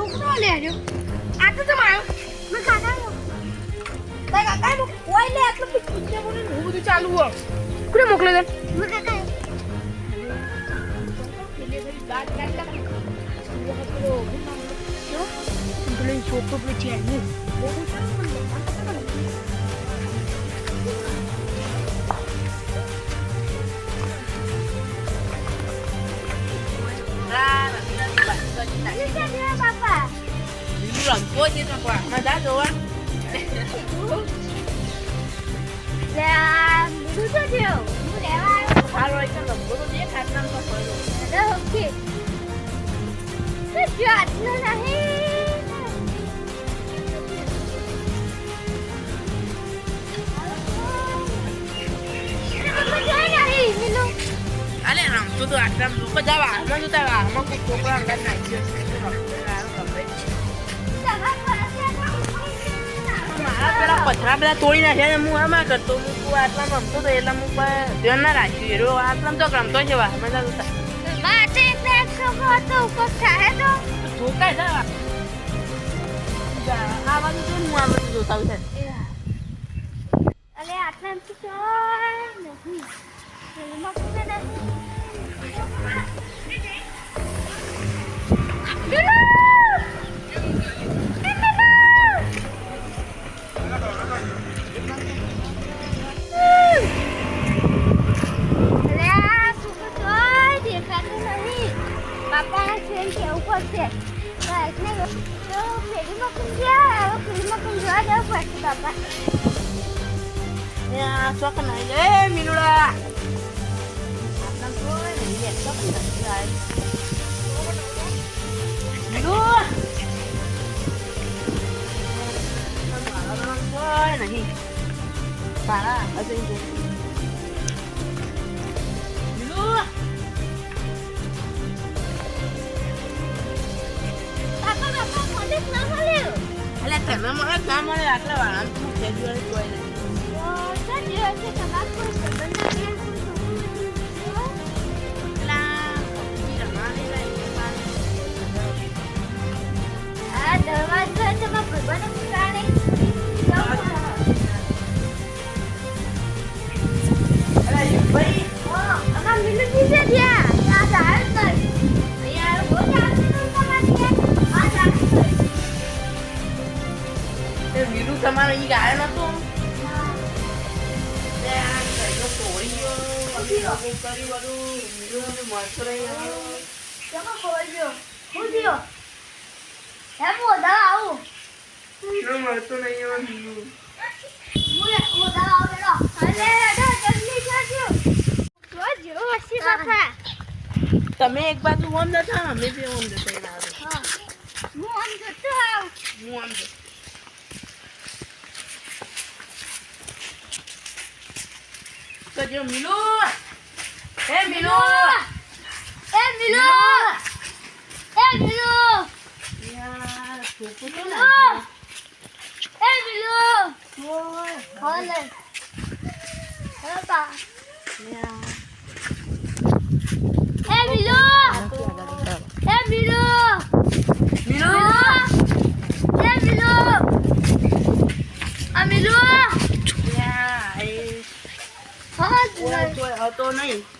છોકરો લે આવ્યો આ તો તમારો મેં કાકા તારા કાકા નું કોઈ લે આટલું બધું પૂછ્યા મને બહુ બધું ચાલુ હો કોને મોકલે દે મેં કાકા છોકરો પેલો છે રમતો છે તો જોવા લે આ બધું તો થયો હું લેવા આવ્યો સારો હોય તો રમતો તો જે ખાતર તો પડ્યો અરે ઓકે તો જો આટલું નહીં અલે રમતો તો આટલા લોકો જાવ આમાં જોતા કોઈ છોકરા અંગત નાખ્યો છે. તો રમતો સારો પેલા પથરા બધા તોડી નાખ્યા હું આમાં કરતો હું તું આટલામાં રમતો તો એટલે હું ધ્યાન ના રાખ્યું એરો આટલામાં તો રમતો છે વા મજા જોતા જોતા જા આ બાજુ જો હું આ બાજુ જોતા અલે આટલા તો ફેરીમાં કેમ ગયા? હવે ફેરીમાં કેમ જોવા જવું પડશે બાપા. એ આ શોખ નહીં લે મીનુડા આટલામાં તો નહીં એક શોખ નથી આય મીનુ મારા રંગ કોઈ નહીં તારા હજુ જો મીનુ બાપા, બાપા, પોલીસ ના મળ્યું. અલે તમે મને ના મળે આટલા વાળા તું ફેબ્રુઆરી કોઈ નહીં તો શું થયું હશે? તમારા કોઈ સંબંધના ઘેર કોઈ કરી બધું વીરુ મને મળતો રહ્યો તમે ખોલજો. હું થયો? હે, વધારે આવું. વીરુ મળતો નહીં હવે વીરુ હું એ- હું વધારે આવું હેડો. અરે, હેડો, જલ્દી કરજો. જોજો, હસી બાપા. તમે એક બાજુ ઓમ જતા અમે બે ઓમ જતા. હા. હું આમ જતો આવું. હું આમ જતો તો જો મિલુ હે મિલુ! એ મિલો! એ મિલો! યાર તો મિલો! લાગ્યો. એ મિલો! હોલે બાપા. એ મિલો! એ મિલો! મિલુ? એ મિલો! આ મિલો! યાર, એ. હતો નહીં.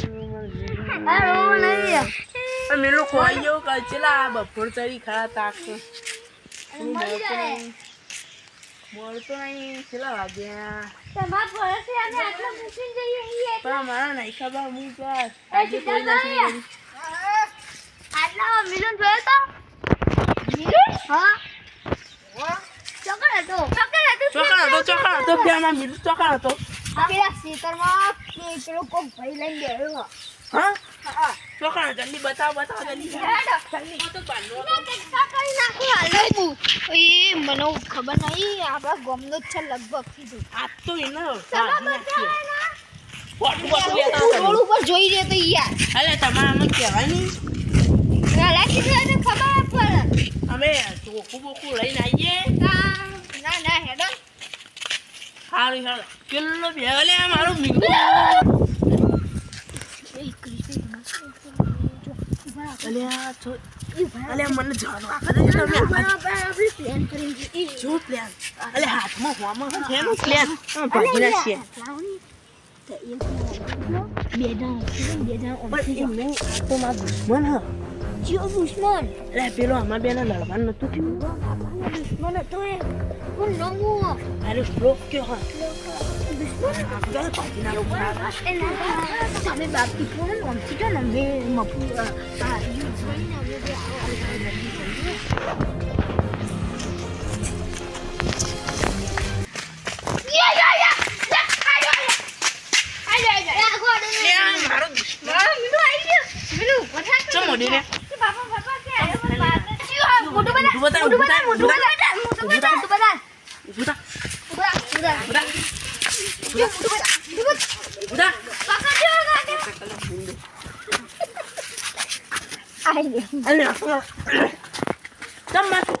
અમે લોકો ખોવાઈ ગયો કે ચેલા બપોર ચડી ખરા તાક. મળતો નહીં. ચેલા વાગ્યા પણ મારા નહીં ખબર હું ક્યાં આજે કોઈ નથી આટલા મિલન જોયો તો મિલન હા ચોકડ હતો ચોકડ હતો ચોકણ હતો ચોકણ હતો પેલા ખેતરમાં પેલો કોક ભાઈ લઈને બેઠો હા હા જલ્દી બતાવો બતાવો જલ્દી જલ્દી તો પાડો. એ મને ખબર નહીં આપણા ગામનો જ છે લગભગ કીધું આ તો એનો રોડ ઉપર જોઈ રહે તો યાર અલે તમારે ગાલા ખબર પડે અમે ચોખ્ખું બોખું લઈને આવીએ ના ના હેડો સારું સારું પેલો બે મારો મીઠું અલે આ છો મને જાણ આપે દે તમે જો પ્લાન અલે હાથમાં હોમાં શું છે એનું પ્લાન ભાગી નાખીએ. બે જણ બે જણ તો મારો દુશ્મન હ. જીઓ દુશ્મન. અલે પેલો આમાં બેના લડવાનું નતું થયું દુશ્મન હતો એ. હું નમું. અરે શ્લોક કયો હા. તમે બાપી કોણ મમ્મી તો ને બે રે મોટું બના મોટું બતાવ, મોટું બના મોટું મોટું મોટું ઉડા ઊભા ઊભા અલે ચમમાં છોકરા ચોરી